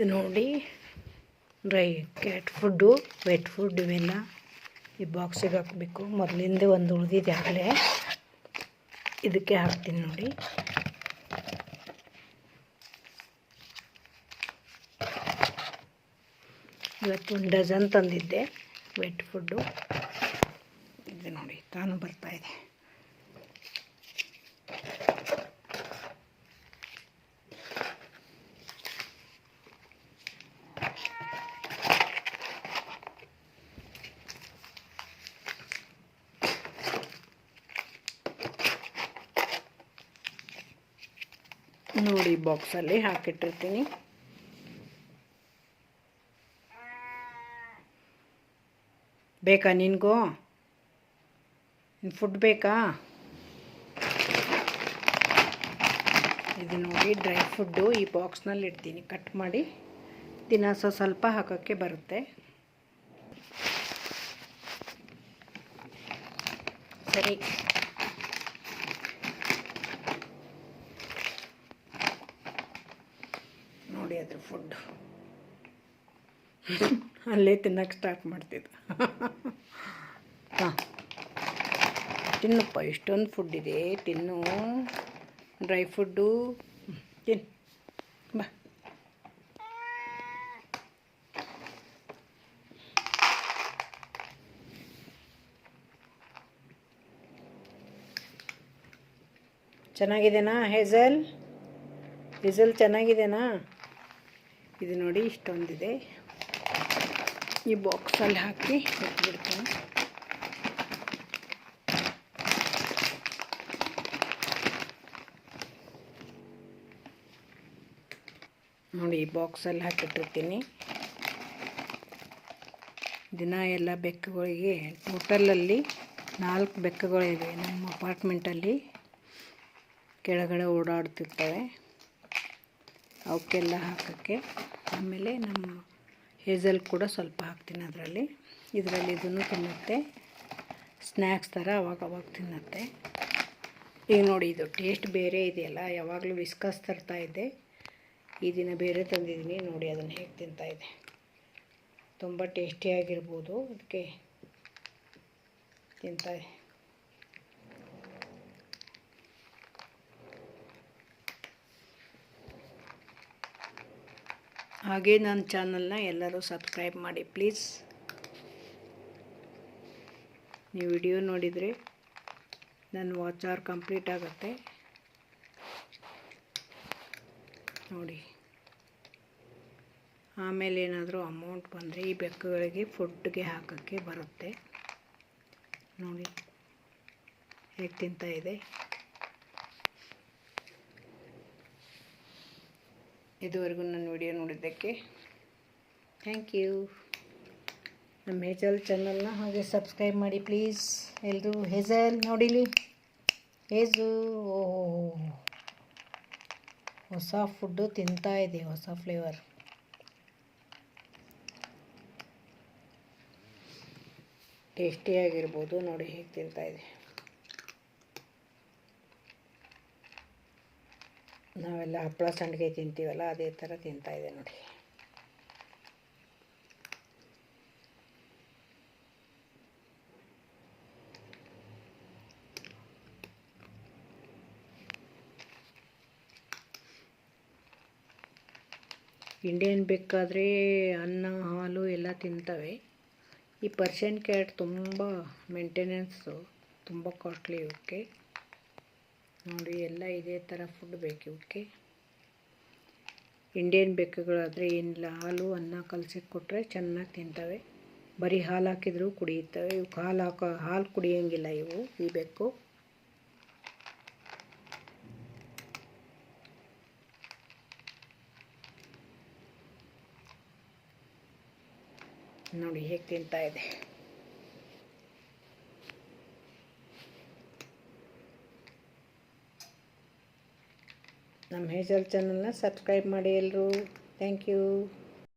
ಇದು ನೋಡಿ. Dry cat food, wet food ಇವೆಲ್ಲ ಈ ಬಾಕ್ಸಿಗೆ ಹಾಕಬೇಕು. ಮೊದಲಿಂದ ಒಂದು ಉಳಿದಿದೆ ಆಗಲೇ. ಇದಕ್ಕೆ ಹಾಕ್ತೀನಿ ನೋಡಿ. ಇವತ್ತು ಒಂದು ಡಜನ್ ತಂದಿದ್ದೆ ವೆಟ್ ಫುಡ್ಡು. ಇದು ನೋಡಿ, ತಾನು ಬರ್ತಾ ನೋಡಿ ಬಾಕ್ಸಲ್ಲಿ ಹಾಕಿಟ್ಟಿರ್ತೀನಿ. ಬೇಕಾ ನಿನಗೂ? ಫುಡ್ ಬೇಕಾ? ಇದು ನೋಡಿ ಡ್ರೈ ಫುಡ್ಡು ಈ ಬಾಕ್ಸ್ನಲ್ಲಿ ಇಡ್ತೀನಿ. ಕಟ್ ಮಾಡಿ. ದಿನ ಸೊ ಸ್ವಲ್ಪ ಹಾಕೋಕ್ಕೆ ಬರುತ್ತೆ. ಸರಿ ನೋಡಿ ಅದ್ರ ಫುಡ್ ಅಲ್ಲೇ ತಿನ್ನಕ್ಕೆ ಸ್ಟಾರ್ಟ್ ಮಾಡ್ತಿದ್ದೆ. ಹಾಂ. ತಿನ್ನಪ್ಪ ಇಷ್ಟೊಂದು ಫುಡ್ ಇದೆ ತಿನ್ನು. ಡ್ರೈ ಫುಡ್ಡು ತಿನ್. ಬಾ. ಚೆನ್ನಾಗಿದೆನಾ ಹೇಸಲ್ ಹೆಸಲ್ ಚೆನ್ನಾಗಿದೆನಾ? ಇದು ನೋಡಿ ಇಷ್ಟೊಂದಿದೆ. ಈ ಬಾಕ್ಸಲ್ಲಿ ಹಾಕಿ ಇಟ್ಬಿಡ್ತೀನಿ. ನೋಡಿ, ಈ ಬಾಕ್ಸಲ್ಲಿ ಹಾಕಿಟ್ಟಿರ್ತೀನಿ. ದಿನ ಎಲ್ಲ ಬೆಕ್ಕುಗಳಿಗೆ ಟೋಟಲಲ್ಲಿ ನಾಲ್ಕು ಬೆಕ್ಕುಗಳಿವೆ. ನಮ್ಮ ಅಪಾರ್ಟ್ಮೆಂಟಲ್ಲಿ ಕೆಳಗಡೆ ಓಡಾಡ್ತಿರ್ತವೆ ಅವಕ್ಕೆಲ್ಲ ಹಾಕೋಕ್ಕೆ. ಆಮೇಲೆ ನಮ್ಮ ಹೇಸಲ್ ಕೂಡ ಸ್ವಲ್ಪ ಹಾಕ್ತೀನಿ ಅದರಲ್ಲಿ. ಇದರಲ್ಲಿ ಇದನ್ನು ತಿನ್ನುತ್ತೆ. ಸ್ನ್ಯಾಕ್ಸ್ ಥರ ಅವಾಗ ಅವಾಗ ತಿನ್ನುತ್ತೆ. ಈಗ ನೋಡಿ, ಇದು ಟೇಸ್ಟ್ ಬೇರೆ ಇದೆಯಲ್ಲ, ಯಾವಾಗಲೂ ವಿಸ್ಕಸ್ ತರ್ತಾ ಇದ್ದೆ ಈ ದಿನ ಬೇರೆ ತಂದಿದ್ದೀನಿ. ನೋಡಿ, ಅದನ್ನು ಹೇಗೆ ತಿಂತಾ ಇದೆ. ತುಂಬ ಟೇಸ್ಟಿಯಾಗಿರ್ಬೋದು ಅದಕ್ಕೆ ತಿಂತಾ ಹಾಗೆ ನನ್ನ ಚಾನಲ್ನ ಎಲ್ಲರೂ ಸಬ್ಸ್ಕ್ರೈಬ್ ಮಾಡಿ ಪ್ಲೀಸ್. ನೀವು ವಿಡಿಯೋ ನೋಡಿದರೆ ನನ್ನ ವಾಚ್ ಅವರ್ ಕಂಪ್ಲೀಟ್ ಆಗುತ್ತೆ. ನೋಡಿ. ಆಮೇಲೆ ಏನಾದರೂ ಅಮೌಂಟ್ ಬಂದರೆ ಈ ಬೆಕ್ಕುಗಳಿಗೆ ಫುಡ್ಗೆ ಹಾಕೋಕ್ಕೆ ಬರುತ್ತೆ. ನೋಡಿ. ಹೇಗೆ ತಿಂತಾಯಿದೆ ಇದುವರೆಗೂ ನನ್ನ ವಿಡಿಯೋ ನೋಡಿದ್ದಕ್ಕೆ ಥ್ಯಾಂಕ್ ಯು ನಮ್ಮ ಹೇಜಲ್ ಚಾನಲ್ನ ಹಾಗೆ ಸಬ್ಸ್ಕ್ರೈಬ್ ಮಾಡಿ ಪ್ಲೀಸ್ ಎಲ್ಲರೂ ಹೆಜಲ್ ನೋಡಿಲಿ? ಹೇಜು ಓ ಹೊಸ ಫುಡ್ಡು ತಿಂತಾ ಇದೆ, ಹೊಸ ಫ್ಲೇವರ್ ಟೇಸ್ಟಿಯಾಗಿರ್ಬೋದು ನೋಡಿ ಹೇಗೆ ತಿಂತಾ ಇದೆ. ನಾವೆಲ್ಲ ಹಪ್ಪಳ ಸಂಡಿಗೆ ತಿಂತೀವಲ್ಲ, ಅದೇ ಥರ ತಿಂತಾಯಿದೆ ನೋಡಿ. ಇಂಡಿಯನ್ ಬೇಕಾದರೆ ಅನ್ನ, ಹಾಲು ಎಲ್ಲ ತಿಂತವೆ. ಈ ಪರ್ಷಿಯನ್ ಕ್ಯಾಟ್ ತುಂಬ ಮೇಂಟೆನೆನ್ಸು ತುಂಬ ಕಾಸ್ಟ್ಲಿ ಇವಕ್ಕೆ ನೋಡಿ, ಎಲ್ಲ ಇದೇ ಥರ ಫುಡ್ ಬೇಕು ಇವಕ್ಕೆ ಇಂಡಿಯನ್ ಬೆಕ್ಕುಗಳಾದರೆ ಏನಿಲ್ಲ, ಹಾಲು, ಅನ್ನ ಕಲಸಿ ಕೊಟ್ಟರೆ ಚೆನ್ನಾಗಿ ತಿಂತವೆ. ಬರೀ ಹಾಲು ಹಾಕಿದರೂ ಕುಡಿಯುತ್ತವೆ. ಇವಕ್ಕೆ ಹಾಲು ಹಾಕೋ, ಹಾಲು ಕುಡಿಯೋಂಗಿಲ್ಲ ಇವು, ಈ ಬೆಕ್ಕು. ನೋಡಿ, ಹೇಗೆ ತಿಂತಾ ಇದೆ. ನಮ್ಮ ಹೇಜಲ್ ಚಾನಲ್ನ ಸಬ್ಸ್ಕ್ರೈಬ್ ಮಾಡಿ ಎಲ್ಲರೂ ಥ್ಯಾಂಕ್ ಯು